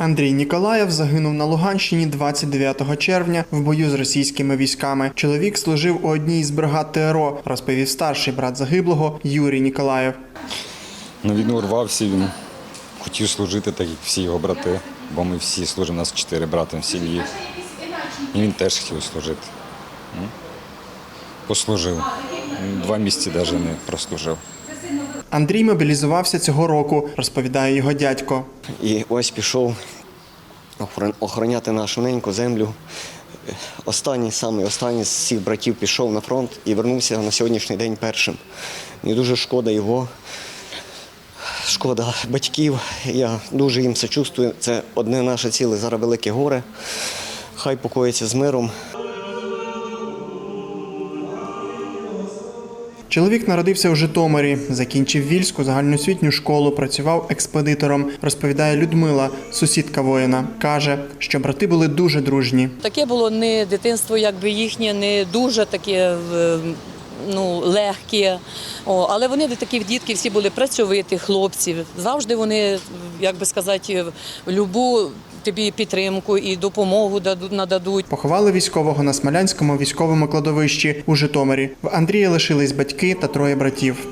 Андрій Ніколаєв загинув на Луганщині 29 червня в бою з російськими військами. Чоловік служив у одній з бригад ТРО, розповів старший брат загиблого Юрій Ніколаєв. На війну рвався він. Хотів служити, так як всі його брати, бо ми всі служимо, нас чотири брати в сім'ї. І він теж хотів служити. Послужив. Два місяці навіть не прослужив. Андрій мобілізувався цього року, розповідає його дядько. І ось пішов охороняти нашу неньку землю. Останній, самий останній з всіх братів пішов на фронт і вернувся на сьогоднішній день першим. Мені дуже шкода його, шкода батьків. Я дуже їм сочувствую. Це одне наше ціле зараз велике горе. Хай покоїться з миром. Чоловік народився у Житомирі, закінчив вільську загальноосвітню школу, працював експедитором. Розповідає Людмила, сусідка воїна. каже, що брати були дуже дружні. Таке було не дитинство, якби їхнє, не дуже таке е, ну, легке. О, але вони такі дітки всі були працьовиті, хлопці. Завжди вони, як би сказати, любу тобі підтримку і допомогу даду- нададуть. Поховали військового на Смолянському військовому кладовищі у Житомирі. В Андрія лишились батьки та троє братів.